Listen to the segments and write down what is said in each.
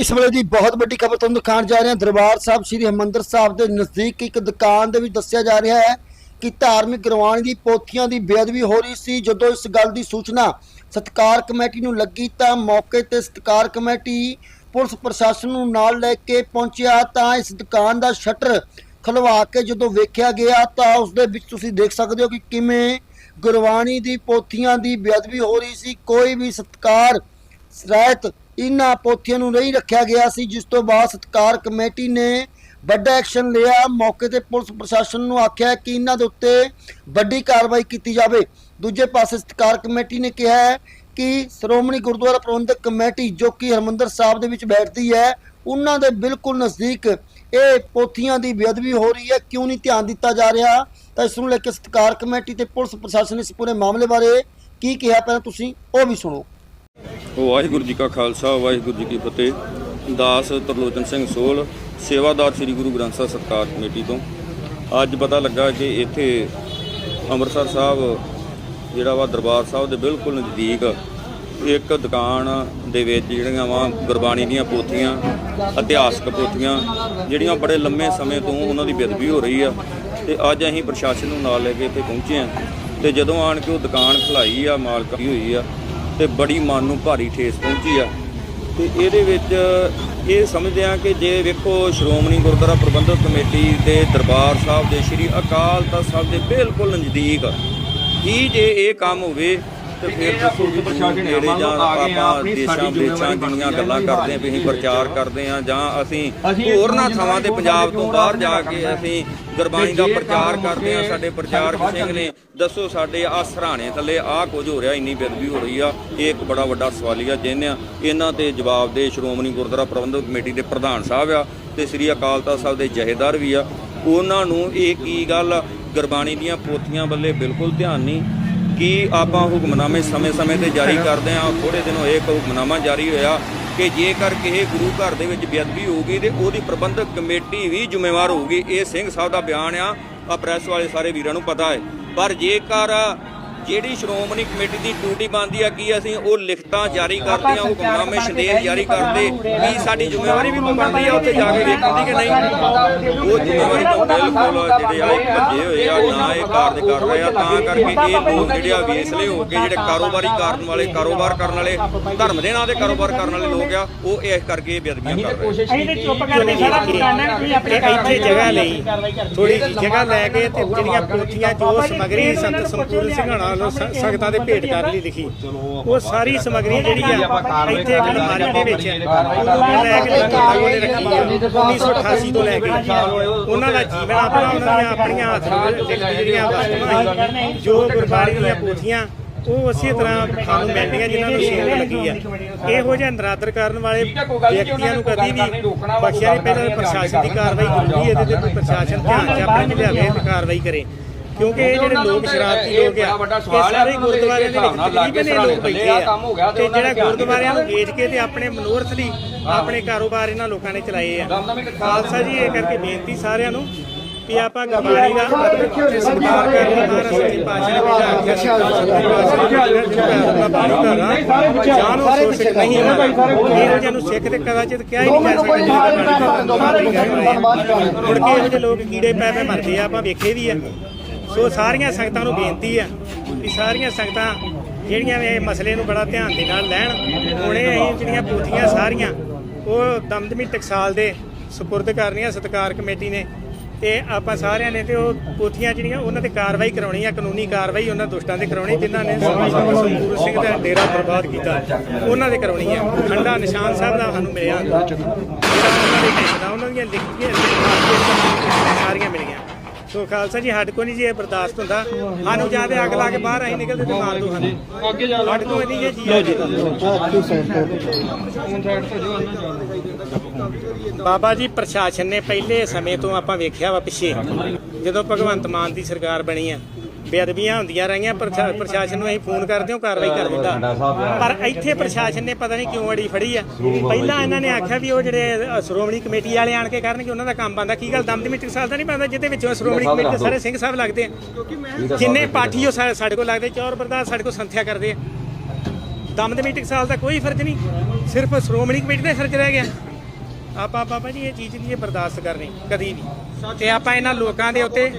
ਇਸ ਵੇਲੇ ਦੀ ਬਹੁਤ ਵੱਡੀ ਖਬਰ ਤੁਹਾਨੂੰ ਦਿਖਾਉਣ ਜਾ ਰਹੇ ਹਾਂ। ਦਰਬਾਰ ਸਾਹਿਬ ਸ੍ਰੀ ਹਰਿਮੰਦਰ ਸਾਹਿਬ ਦੇ ਨਜ਼ਦੀਕ ਇੱਕ ਦੁਕਾਨ ਦੇ ਵਿੱਚ ਦੱਸਿਆ ਜਾ ਰਿਹਾ ਹੈ ਕਿ ਧਾਰਮਿਕ ਗੁਰਬਾਣੀ ਦੀ ਪੋਥੀਆਂ ਦੀ ਬੇਅਦਬੀ ਹੋ ਰਹੀ ਸੀ। ਜਦੋਂ ਇਸ ਗੱਲ ਦੀ ਸੂਚਨਾ ਸਤਕਾਰ ਕਮੇਟੀ ਨੂੰ ਲੱਗੀ ਤਾਂ ਮੌਕੇ ਤੇ ਸਤਕਾਰ ਕਮੇਟੀ ਪੁਲਿਸ ਪ੍ਰਸ਼ਾਸਨ ਨੂੰ ਨਾਲ ਲੈ ਕੇ ਪਹੁੰਚਿਆ ਤਾਂ ਇਸ ਦੁਕਾਨ ਦਾ ਸ਼ਟਰ ਖਲਵਾ ਕੇ ਜਦੋਂ ਵੇਖਿਆ ਗਿਆ ਤਾਂ ਉਸ ਦੇ ਵਿੱਚ ਤੁਸੀਂ ਦੇਖ ਸਕਦੇ ਹੋ ਕਿ ਕਿਵੇਂ ਗੁਰਬਾਣੀ ਦੀ ਪੋਥੀਆਂ ਦੀ ਬੇਅਦਬੀ ਹੋ ਰਹੀ ਸੀ। ਕੋਈ ਵੀ ਸਤਕਾਰ, ਰਹਿਤ ਇਹਨਾਂ ਪੋਥੀਆਂ ਨੂੰ ਨਹੀਂ ਰੱਖਿਆ ਗਿਆ ਸੀ, ਜਿਸ ਤੋਂ ਬਾਅਦ ਸਤਕਾਰ ਕਮੇਟੀ ਨੇ ਵੱਡਾ ਐਕਸ਼ਨ ਲਿਆ। ਮੌਕੇ ਤੇ ਪੁਲਿਸ ਪ੍ਰਸ਼ਾਸਨ ਨੂੰ ਆਖਿਆ ਕਿ ਇਹਨਾਂ ਦੇ ਉੱਤੇ ਵੱਡੀ ਕਾਰਵਾਈ ਕੀਤੀ ਜਾਵੇ। ਦੂਜੇ ਪਾਸੇ ਸਤਕਾਰ ਕਮੇਟੀ ਨੇ ਕਿਹਾ ਹੈ ਕਿ ਸ਼੍ਰੋਮਣੀ ਗੁਰਦੁਆਰਾ ਪ੍ਰਬੰਧਕ ਕਮੇਟੀ, ਜੋ ਕਿ ਹਰਮੰਦਰ ਸਾਹਿਬ ਦੇ ਵਿੱਚ ਬੈਠਦੀ ਹੈ, ਉਹਨਾਂ ਦੇ ਬਿਲਕੁਲ ਨਜ਼ਦੀਕ ਇਹ ਪੋਥੀਆਂ ਦੀ ਬੇਅਦਬੀ ਹੋ ਰਹੀ ਹੈ। ਕਿਉਂ ਨਹੀਂ ਧਿਆਨ ਦਿੱਤਾ ਜਾ ਰਿਹਾ? ਤਾਂ ਇਸ ਨੂੰ ਲੈ ਕੇ ਸਤਕਾਰ ਕਮੇਟੀ ਤੇ ਪੁਲਿਸ ਪ੍ਰਸ਼ਾਸਨ ਇਸ ਪੂਰੇ ਮਾਮਲੇ ਬਾਰੇ ਕੀ ਕਿਹਾ? ਪਹਿਲਾਂ ਤੁਸੀਂ ਉਹ ਵੀ ਸੁਣੋ। ਵਾਹਿਗੁਰੂ ਜੀ ਕਾ ਖਾਲਸਾ, ਵਾਹਿਗੁਰੂ ਜੀ ਕੀ ਫਤਿਹ। ਦਾਸ ਤਰਲੋਚਨ ਸਿੰਘ ਸੋਲ, ਸੇਵਾਦਾਰ ਸ੍ਰੀ ਗੁਰੂ ਗ੍ਰੰਥ ਸਾਹਿਬ ਸਤਕਾਰ ਕਮੇਟੀ ਤੋਂ। ਅੱਜ ਪਤਾ ਲੱਗਾ ਕਿ ਇੱਥੇ ਅੰਮ੍ਰਿਤਸਰ ਸਾਹਿਬ, ਜਿਹੜਾ ਵਾ ਦਰਬਾਰ ਸਾਹਿਬ ਦੇ ਬਿਲਕੁਲ ਨਜ਼ਦੀਕ ਇੱਕ ਦੁਕਾਨ ਦੇ ਵਿੱਚ ਜਿਹੜੀਆਂ ਵਾ ਗੁਰਬਾਣੀ ਦੀਆਂ ਪੋਥੀਆਂ, ਇਤਿਹਾਸਕ ਪੋਥੀਆਂ, ਜਿਹੜੀਆਂ ਬੜੇ ਲੰਮੇ ਸਮੇਂ ਤੋਂ ਉਹਨਾਂ ਦੀ ਬੇਦਬੀ ਹੋ ਰਹੀ ਆ, ਤੇ ਅੱਜ ਅਸੀਂ ਪ੍ਰਸ਼ਾਸਨ ਨੂੰ ਨਾਲ ਲੈ ਕੇ ਇੱਥੇ ਪਹੁੰਚੇ ਆ। ਤੇ ਜਦੋਂ ਆਣ ਕੇ ਉਹ ਦੁਕਾਨ ਖੁਲਾਈ ਆ, ਮਾਲਕ ਦੀ ਹੋਈ ਆ ਤੇ ਬੜੀ ਮਨ ਨੂੰ ਭਾਰੀ ਠੇਸ ਪਹੁੰਚੀ ਆ। ਤੇ ਇਹਦੇ ਵਿੱਚ ਇਹ ਸਮਝਦੇ ਆ ਕਿ ਜੇ ਵੇਖੋ ਸ਼੍ਰੋਮਣੀ ਗੁਰਦੁਆਰਾ ਪ੍ਰਬੰਧਕ ਕਮੇਟੀ ਦੇ ਦਰਬਾਰ ਸਾਹਿਬ ਦੇ ਸ੍ਰੀ ਅਕਾਲ ਤਖਤ ਸਾਹਿਬ ਦੇ ਬਿਲਕੁਲ ਨਜ਼ਦੀਕ ਕੀ ਜੇ ਇਹ ਕੰਮ ਹੋਵੇ ਤੇ ਫਿਰ ਦੱਸੋ ਕਿ ਜਿਹੜੇ ਜਾਂ ਆਪਾਂ ਦੇਸ਼ਾਂ ਵਿਦੇਸ਼ਾਂ ਦੀਆਂ ਗੱਲਾਂ ਕਰਦੇ ਆ ਵੀ ਅਸੀਂ ਪ੍ਰਚਾਰ ਕਰਦੇ ਆ ਜਾਂ ਅਸੀਂ ਹੋਰਨਾਂ ਥਾਵਾਂ ਤੇ ਪੰਜਾਬ ਤੋਂ ਬਾਹਰ ਜਾ ਕੇ ਅਸੀਂ ਗੁਰਬਾਣੀ ਦਾ ਪ੍ਰਚਾਰ ਕਰਦੇ ਆ ਸਾਡੇ ਪ੍ਰਚਾਰਕ ਸਿੰਘ ਨੇ ਦੱਸੋ ਸਾਡੇ ਆ ਸਰਾਣੇ ਥੱਲੇ ਆ ਕੁਝ ਹੋ ਰਿਹਾ ਇੰਨੀ ਬੇਦਬੀ ਹੋ ਰਹੀ ਆ ਇਹ ਇੱਕ ਬੜਾ ਵੱਡਾ ਸਵਾਲੀਆ ਚਿੰਨ੍ਹ ਆ ਇਹਨਾਂ ਤੇ ਜਵਾਬ ਦੇ ਸ਼੍ਰੋਮਣੀ ਗੁਰਦੁਆਰਾ ਪ੍ਰਬੰਧਕ ਕਮੇਟੀ ਦੇ ਪ੍ਰਧਾਨ ਸਾਹਿਬ ਆ ਤੇ ਸ੍ਰੀ ਅਕਾਲ ਤਖਤ ਸਾਹਿਬ ਦੇ ਜਹੇਦਾਰ ਵੀ ਆ। ਉਹਨਾਂ ਨੂੰ ਇਹ ਕੀ ਗੱਲ ਗੁਰਬਾਣੀ ਦੀਆਂ ਪੋਥੀਆਂ ਬੱਲੇ ਬਿਲਕੁਲ ਧਿਆਨ ਨਹੀਂ ਕਿ ਆਪਾਂ ਹੁਕਮਨਾਮੇ ਸਮੇਂ-ਸਮੇਂ ਤੇ ਜਾਰੀ ਕਰਦੇ ਆ ਥੋੜੇ ਦਿਨ ਹੋਏ ਇੱਕ ਹੁਕਮਨਾਮਾ ਜਾਰੀ ਹੋਇਆ ਕਿ ਜੇਕਰ ਕਿਸੇ ਗੁਰੂ ਘਰ ਦੇ ਵਿੱਚ ਬੇਅਦਬੀ ਹੋਊਗੀ ਤੇ ਉਹਦੀ ਪ੍ਰਬੰਧਕ ਕਮੇਟੀ ਵੀ ਜ਼ਿੰਮੇਵਾਰ ਹੋਊਗੀ। ਇਹ ਸਿੰਘ ਸਾਹਿਬ ਦਾ ਬਿਆਨ ਆ। ਆ ਪ੍ਰੈਸ ਵਾਲੇ ਸਾਰੇ ਵੀਰਾਂ ਨੂੰ ਪਤਾ ਹੈ। ਪਰ ਜੇਕਰ ਜਿਹੜੀ ਸ਼੍ਰੋਮਣੀ ਕਮੇਟੀ ਦੀ ਡਿਊਟੀ ਬਣਦੀ ਆ ਕੀ ਅਸੀਂ ਉਹ ਲਿਖਤਾਂ ਜਾਰੀ ਕਰਦੇ ਆ ਹੁਕਮਨਾਮੇ ਸੰਦੇਸ਼ ਜਾਰੀ ਕਰਦੇ ਕੀ ਸਾਡੀ ਜ਼ਿੰਮੇਵਾਰੀ ਵੀ ਬਣਦੀ ਆ ਉੱਥੇ ਜਾ ਕੇ ਵੇਖਣ ਦੀ ਕਿ ਨਹੀਂ। ਉਹ ਜ਼ਿੰਮੇਵਾਰੀ ਤੋਂ ਬਿਲਕੁਲ ਜਿਹੜੇ ਆ ਭੱਜੇ ਹੋਏ ਆ ਨਾ ਇਹ ਕਾਰਜ ਕਰ ਰਹੇ ਆ ਤਾਂ ਕਰਕੇ ਇਹ ਲੋਕ ਜਿਹੜੇ ਆ ਵੇਸਲੇ ਹੋ ਕੇ ਜਿਹੜੇ ਕਾਰੋਬਾਰੀ ਕਰਨ ਵਾਲੇ ਕਾਰੋਬਾਰ ਕਰਨ ਵਾਲੇ ਧਰਮ ਦੇ ਨਾਂ ਤੇ ਕਾਰੋਬਾਰ ਕਰਨ ਵਾਲੇ ਲੋਕ ਆ ਉਹ ਇਸ ਕਰਕੇ ਬੇਅਦਬੀਆਂ ਕਰ ਰਹੇ ਆ। ਤੇ ਚੁੱਪ ਕਰਕੇ ਸਾਰਾ ਦੁਕਾਨਾਂ ਨੂੰ ਤੁਸੀਂ ਆਪਣੇ ਇੱਥੇ ਜਗ੍ਹਾ ਲਈ ਥੋੜੀ ਜਿਹੀ ਜਗ੍ਹਾ ਲੈ ਕੇ ਤੇ ਜਿਹੜੀਆਂ ਪੋਥੀਆਂ ਜੋ ਸਮਗਰੀ ਸੰਤ ਸੰਪੂਰਨ ਸਿੰਘਾਣਾ ਸ- ਸੰਗਤਾਂ ਦੇ ਭੇਟ ਕਰਨ ਲਈ ਲਿਖੀ। ਉਹ ਸਾਰੀ ਸਮਗਰੀ ਜਿਹੜੀ ਆ ਇੱਥੇ ਇੱਕ ਅਲਮਾਰੀ ਦੇ ਵਿੱਚ ਲੈ ਕੇ ਲੋਕਾਂ ਕੋਲੇ ਰੱਖੀ ਆ 1988 ਤੋਂ ਲੈ ਕੇ ਉਹਨਾਂ ਦਾ ਜੀਵਨ ਆਪਣਾ ਉਹਨਾਂ ਦੀਆਂ ਆਪਣੀਆਂ ਹੱਥ ਲਿਖਤੀ ਜਿਹੜੀਆਂ ਵਸਤੂਆਂ ਸੀ, ਜੋ ਗੁਰਬਾਣੀ ਦੀਆਂ ਪੋਥੀਆਂ ਉਹ ਉਸੇ ਤਰ੍ਹਾਂ ਸਾਨੂੰ ਮਿਲਦੀਆਂ ਜਿਨ੍ਹਾਂ ਨੂੰ ਸੇਧ ਲੱਗੀ ਆ ਇਹੋ ਜਿਹਾ ਨਰਾਦਰ ਕਰਨ ਵਾਲੇ ਵਿਅਕਤੀਆਂ ਨੂੰ ਕਦੀ ਵੀ ਬਖਸ਼ਿਆ ਨਹੀਂ ਪਹਿਲਾਂ ਪ੍ਰਸ਼ਾਸਨ ਦੀ ਕਾਰਵਾਈ ਜ਼ਰੂਰੀ ਹੈ ਇਹਦੇ ਤੇ ਕੋਈ ਪ੍ਰਸ਼ਾਸਨ ਧਿਆਨ ਚ ਆਪਣੇ ਲਿਆਵੇ ਤੇ ਕਾਰਵਾਈ ਕਰੇ। ਕਿਉਂਕਿ ਇਹ ਜਿਹੜੇ ਲੋਕ ਸ਼ਰਾਰਤੀ ਲੋਕ ਆ ਇਹ ਸਾਰੇ ਗੁਰਦੁਆਰਿਆਂ ਦੇ ਵਿੱਚ ਇਹ ਲੋਕ ਬੈਠੇ ਆ ਤੇ ਜਿਹੜਾ ਗੁਰਦੁਆਰਿਆਂ ਨੂੰ ਵੇਚ ਕੇ ਤੇ ਆਪਣੇ ਮਨੋਰਥ ਲਈ ਆਪਣੇ ਕਾਰੋਬਾਰ ਇਹਨਾਂ ਲੋਕਾਂ ਨੇ ਚਲਾਏ ਆ ਖਾਲਸਾ ਜੀ ਇਹ ਕਰਕੇ ਬੇਨਤੀ ਸਾਰਿਆਂ ਨੂੰ ਵੀ ਆਪਾਂ ਗੁਰਬਾਣੀ ਦਾ ਸਤਿਕਾਰ ਕਰਦੇ ਮਹਾਰਾਜ ਸੱਚੇ ਪਾਤਸ਼ਾਹ ਨੇ ਵੀ ਆਖਿਆ ਸੀ ਸੱਚੇ ਪਾਤਸ਼ਾਹ ਨੇ ਜਿਹੜਾ ਬਾਣੀ ਕਰਾਂ ਜਾਂ ਨੂੰ ਸੋ ਸਿੱਖ ਨਹੀਂ ਹੈ ਇਹੋ ਜਿਹੇ ਨੂੰ ਸਿੱਖ ਤੇ ਕਦਾਚਿਤ ਕਿਹਾ ਹੀ ਨਹੀਂ ਜਾ ਸਕਦਾ ਮੁੜ ਕੇ ਇਹੋ ਜਿਹੇ ਲੋਕ ਕੀੜੇ ਪੈ ਪੈ ਮਰਦੇ ਆ ਆਪਾਂ ਵੇਖੇ ਵੀ ਆ ਸੋ ਸਾਰੀਆਂ ਸੰਗਤਾਂ ਨੂੰ ਬੇਨਤੀ ਆ ਵੀ ਸਾਰੀਆਂ ਸੰਗਤਾਂ ਜਿਹੜੀਆਂ ਇਹ ਮਸਲੇ ਨੂੰ ਬੜਾ ਧਿਆਨ ਦੇ ਨਾਲ ਲੈਣ, ਹੁਣੇ ਅਸੀਂ ਜਿਹੜੀਆਂ ਪੋਥੀਆਂ ਸਾਰੀਆਂ, ਉਹ ਦਮਦਮੀ ਟਕਸਾਲ ਦੇ ਸਪੁਰਦ ਕਰਨੀਆਂ ਸਤਕਾਰ ਕਮੇਟੀ ਨੇ ਤੇ ਆਪਾਂ ਸਾਰਿਆਂ ਨੇ ਤੇ ਉਹ ਪੋਥੀਆਂ ਜਿਹੜੀਆਂ, ਉਹਨਾਂ ਤੇ ਕਾਰਵਾਈ ਕਰਾਉਣੀ ਆ, ਕਾਨੂੰਨੀ ਕਾਰਵਾਈ ਉਹਨਾਂ ਦੁਸ਼ਟਾਂ ਤੇ ਕਰਾਉਣੀ, ਜਿਨ੍ਹਾਂ ਨੇ ਸੰਪੂਰ ਸਿੰਘ ਦਾ ਡੇਰਾ ਬਰਬਾਦ ਕੀਤਾ, ਉਹਨਾਂ ਤੇ ਕਰਾਉਣੀ ਆ। ਖੰਡਾ ਨਿਸ਼ਾਨ ਸਾਹਿਬ ਦਾ ਸਾਨੂੰ ਮਿਲਿਆ। ਉਹਨਾਂ ਉਹਨਾਂ ਦੀਆਂ ਲਿਖੀਆਂ ਸਾਰੀਆਂ ਮਿਲੀਆਂ। ਸੋ ਖਾਲਸਾ ਜੀ ਸਾਡੇ ਕੋ ਨਹੀਂ ਜੀ ਇਹ ਬਰਦਾਸ਼ਤ ਹੁੰਦਾ। ਸਾਨੂੰ ਜਾਂ ਤੇ ਅੱਗ ਲਾ ਕੇ ਬਾਹਰ ਆਈ ਨਿਕਲਦੇ ਤੇ ਮਾਰ ਦੋ ਸਾਨੂੰ। ਅੱਗੇ ਜਾ ਸਾਡੇ ਕੋ ਨਹੀਂ ਜੀ। ਜੀ ਬਾਬਾ ਜੀ ਪ੍ਰਸ਼ਾਸਨ ਨੇ ਪਹਿਲੇ ਸਮੇਂ ਤੋਂ ਆਪਾਂ ਵੇਖਿਆ ਵਾ ਪਿੱਛੇ ਜਦੋਂ ਭਗਵੰਤ ਮਾਨ ਦੀ ਸਰਕਾਰ ਬਣੀ ਆ ਬੇਅਦਬੀਆਂ ਹੁੰਦੀਆਂ ਰਹੀਆਂ ਪ੍ਰਸ਼ਾ- ਪ੍ਰਸ਼ਾਸਨ ਨੂੰ ਅਸੀਂ ਫੋਨ ਕਰਦੇ ਹਾਂ ਉਹ ਕਾਰਵਾਈ ਕਰ ਦਿੰਦਾ। ਪਰ ਇੱਥੇ ਪ੍ਰਸ਼ਾਸਨ ਨੇ ਪਤਾ ਨਹੀਂ ਕਿਉਂ ਅੜੀ ਫੜੀ ਆ। ਪਹਿਲਾਂ ਇਹਨਾਂ ਨੇ ਆਖਿਆ ਵੀ ਉਹ ਜਿਹੜੇ ਅ, ਸ਼੍ਰੋਮਣੀ ਕਮੇਟੀ ਵਾਲੇ ਆਣ ਕੇ ਕਰਨਗੇ ਉਹਨਾਂ ਦਾ ਕੰਮ ਬੰਦਾ। ਕੀ ਗੱਲ ਦਮਦਮੀ ਟਕਸਾਲ ਦਾ ਨਹੀਂ ਬੰਦਾ ਜਿਹਦੇ ਵਿੱਚੋਂ ਸ਼੍ਰੋਮਣੀ ਕਮੇਟੀ ਦੇ ਸਾਰੇ ਸਿੰਘ ਸਾਹਿਬ ਲੱਗਦੇ ਆ। ਜਿੰਨੇ ਪਾਠੀ ਉਹ ਸਾ- ਸਾਡੇ ਕੋਲ ਲੱਗਦੇ ਚੌਰ ਬਰਦਾਸ ਸਾਡੇ ਕੋਲ ਸੰਥਿਆ ਕਰਦੇ ਆ। ਦਮਦਮੀ ਟਕਸਾਲ ਦਾ ਕੋਈ ਫਰਜ਼ ਨਹੀਂ ਸਿਰਫ ਸ਼੍ਰੋਮਣੀ ਕਮੇਟੀ ਦਾ ਹੀ ਫਰਜ਼ ਰਹਿ ਗਿਆ। ਆਪਾਂ ਬਾਬਾ ਜੀ ਇਹ ਚੀਜ਼ ਨਹੀਂ ਬਰਦਾਸ਼ਤ ਕਰਨੀ ਕਦੀ ਵੀ ਤੇ ਆਪਾਂ ਇਹਨਾਂ ਲੋਕਾਂ ਦੇ ਉੱਤੇ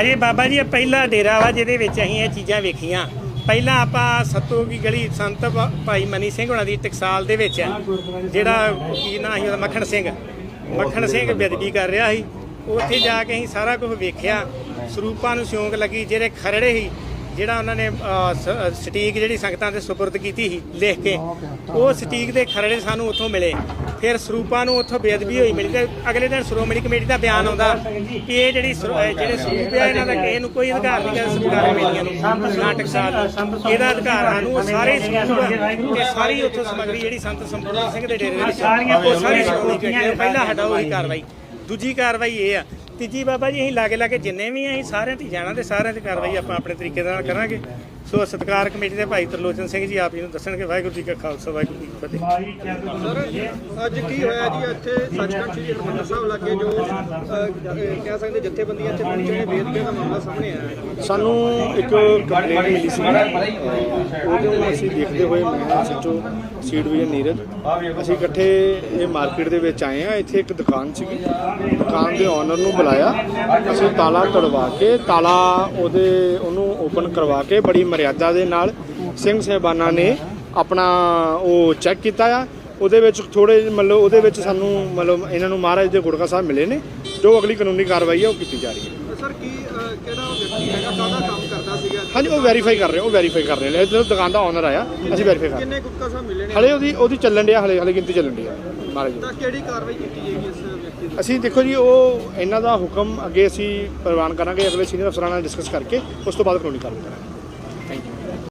ਅਜੇ ਬਾਬਾ ਜੀ, ਇਹ ਪਹਿਲਾ ਡੇਰਾ ਵਾ ਜਿਹਦੇ ਵਿੱਚ ਅਸੀਂ ਇਹ ਚੀਜ਼ਾਂ ਵੇਖੀਆਂ। ਪਹਿਲਾਂ ਆਪਾਂ ਸੱਤੋ ਕੀ ਗਲੀ ਸੰਤ ਭਾਈ ਮਨੀ ਸਿੰਘ ਹੁਣਾਂ ਦੀ ਟਕਸਾਲ ਦੇ ਵਿੱਚ ਜਿਹੜਾ ਕੀ ਨਾਂ ਸੀ ਉਹਦਾ, ਮੱਖਣ ਸਿੰਘ। ਮੱਖਣ ਸਿੰਘ ਬੇਦਬੀ ਕਰ ਰਿਹਾ ਸੀ। ਉੱਥੇ ਜਾ ਕੇ ਅਸੀਂ ਸਾਰਾ ਕੁਝ ਵੇਖਿਆ। ਸਰੂਪਾਂ ਨੂੰ ਸਿਉਂਕ ਲੱਗੀ, ਜਿਹੜੇ ਖਰੜੇ ਸੀ, ਜਿਹੜਾ ਉਹਨਾਂ ਨੇ ਸਟੀਕ ਜਿਹੜੀ ਸੰਗਤਾਂ ਦੇ ਸੁਪਰਦ ਕੀਤੀ ਸੀ, ਲਿਖ ਕੇ, ਉਹ ਸਟੀਕ ਦੇ ਖਰੜੇ ਸਾਨੂੰ ਉੱਥੋਂ ਮਿਲੇ। ਫਿਰ ਸਰੂਪਾਂ ਨੂੰ ਉੱਥੋਂ ਬੇਅਦਬੀ ਹੋਈ ਮਿਲੀ ਤੇ ਅਗਲੇ ਦਿਨ ਸ਼੍ਰੋਮਣੀ ਕਮੇਟੀ ਦਾ ਬਿਆਨ ਆਉਂਦਾ ਕਿ ਇਹ ਜਿਹੜੀ ਸਰ- ਜਿਹੜੇ ਸਰੂਪ ਆ ਇਹਨਾਂ ਦਾ ਕਿਸੇ ਨੂੰ ਕੋਈ ਅਧਿਕਾਰ ਨਹੀਂ ਹੈ ਸਰਕਾਰ ਕਮੇਟੀਆਂ ਨੂੰ। ਨਾਟਕ ਸਾਲ ਇਹਦਾ ਅਧਿਕਾਰ ਸਾਨੂੰ ਸਾਰੇ ਸਰੂਪ ਤੇ ਸਾਰੀ ਉੱਥੋਂ ਸਮਗਰੀ ਜਿਹੜੀ ਸੰਤ ਸੰਪੂਰਨ ਸਿੰਘ ਦੇ ਡੇਰੇ ਦੇ ਵਿੱਚ ਸਾਰੀਆਂ ਉਹ ਸਾਰੀ ਕਮੇਟੀ ਨੇ ਪਹਿਲਾਂ ਸਾਡਾ ਉਹੀ ਕਾਰਵਾਈ। ਦੂਜੀ ਕਾਰਵਾਈ ਇਹ ਆ। ਤੀਜੀ ਬਾਬਾ ਜੀ ਅਸੀਂ ਲਾਗੇ ਲਾਗੇ ਜਿੰਨੇ ਵੀ ਆ ਅਸੀਂ ਸਾਰਿਆਂ ਤੇ ਜਾਣਾ ਤੇ ਸਾਰਿਆਂ ਦੀ ਕਾਰਵਾਈ ਆਪਾਂ ਆਪਣੇ ਤਰੀਕੇ ਨਾਲ ਕਰਾਂਗੇ। ਸੋ ਸਤਿਕਾਰ ਕਮੇਟੀ ਦੇ ਭਾਈ ਤਰਲੋਚਨ ਸਿੰਘ ਜੀ ਆਪ ਜੀ ਨੂੰ ਦੱਸਣਗੇ ਵਾਹਿਗੁਰੂ ਜੀ ਕਾ ਖਾਲਸਾ ਵਾਹਿਗੁਰੂ ਜੀ ਕੀ ਫਤਿਹ। ਅੱਜ ਕੀ ਹੋਇਆ ਜੀ? ਇੱਥੇ ਸੱਚਖੰਡ ਸ੍ਰੀ ਹਰਿਮੰਦਰ ਸਾਹਿਬ ਲੱਗੇ ਜੋ ਕਹਿ ਸਕਦੇ ਜਥੇਬੰਦੀਆਂ ਇੱਥੇ ਪਹੁੰਚੇ ਨੇ ਬੇਦਬੀ ਦਾ ਮਾਮਲਾ ਸਾਹਮਣੇ ਆਇਆ ਸਾਨੂੰ ਇੱਕ ਕੰਪਲੇਂਟ ਮਿਲੀ ਸੀ। ਉਹਦੇ ਨੂੰ ਅਸੀਂ ਦੇਖਦੇ ਹੋਏ ਮੈਂ ਸੱਚੋ ਸੀ ਡਿਵੀਜ਼ਨ ਨੀਰਜ। ਅਸੀਂ ਇਕੱਠੇ ਇਹ ਮਾਰਕੀਟ ਦੇ ਵਿੱਚ ਆਏ ਆ ਇੱਥੇ ਇੱਕ ਦੁਕਾਨ ਸੀਗੀ। ਦੁਕਾਨ ਦੇ ਓਨਰ ਨੂੰ ਬੁਲਾਇਆ। ਅਸੀਂ ਤਾਲਾ ਤੜਵਾ ਕੇ ਤਾਲਾ ਉਹਦੇ ਉਹਨੂੰ ਓਪਨ ਕਰਵਾ ਕੇ ਬੜੀ ਮਰਿਆਦਾ ਦੇ ਨਾਲ ਸਿੰਘ ਸਾਹਿਬਾਨਾਂ ਨੇ ਆਪਣਾ ਉਹ ਚੈੱਕ ਕੀਤਾ ਆ। ਉਹਦੇ ਵਿੱਚ ਥੋੜੇ ਮਤਲਬ ਉਹਦੇ ਵਿੱਚ ਸਾਨੂੰ ਮਤਲਬ ਇਹਨਾਂ ਨੂੰ ਮਹਾਰਾਜ ਦੇ ਗੁੜਕਾ ਸਾਹਿਬ ਮਿਲੇ ਨੇ। ਜੋ ਅਗਲੀ ਕਾਨੂੰਨੀ ਕਾਰਵਾਈ ਹੈ ਉਹ ਕੀਤੀ ਜਾ ਰਹੀ ਹੈ। ਸਰ ਕੀ ਕਿਹੜਾ ਵਿਅਕਤੀ ਹੈਗਾ? ਕਾਹਦਾ ਕੰਮ ਕਰਦਾ ਸੀਗਾ? ਹਾਂਜੀ ਉਹ ਵੈਰੀਫਾਈ ਕਰ ਰਹੇ ਉਹ ਵੈਰੀਫਾਈ ਕਰ ਰਹੇ ਨੇ। ਜਦੋਂ ਦੁਕਾਨ ਦਾ ਓਨਰ ਆਇਆ ਅਸੀਂ ਵੈਰੀਫਾਈ ਕਰ ਕਿੰਨੇ ਗੁਪਤਾ ਸਾਹਿਬ ਮਿਲੇ ਨੇ? ਹਲੇ ਉਹਦੀ ਉਹਦੀ ਚੱਲਣ ਡਿਆ ਹਲੇ ਹਲੇ ਗਿਣਤੀ ਚੱਲਣ ਡਈ ਆ ਮਹਾਰਾਜ ਤਾਂ ਕਿਹੜੀ ਕਾਰਵਾਈ ਕੀਤੀ ਜਾਏਗੀ ਇਸ ਵਿਅਕਤੀ ਦੀ? ਅਸੀਂ ਦੇਖੋ ਜੀ ਉਹ ਇਹਨਾਂ ਦਾ ਹੁਕਮ ਅੱਗੇ ਅਸੀਂ ਪ੍ਰਵਾਨ ਕਰਾਂਗੇ ਅਗਲੇ ਸੀਨੀਅਰ ਅਫਸਰਾਂ ਨਾਲ ਡਿਸਕਸ ਕਰਕੇ ਉਸ ਤੋਂ ਬਾਅਦ ਕਾਨੂੰਨੀ ਕਾਰਵਾਈ ਕਰਾਂਗੇ।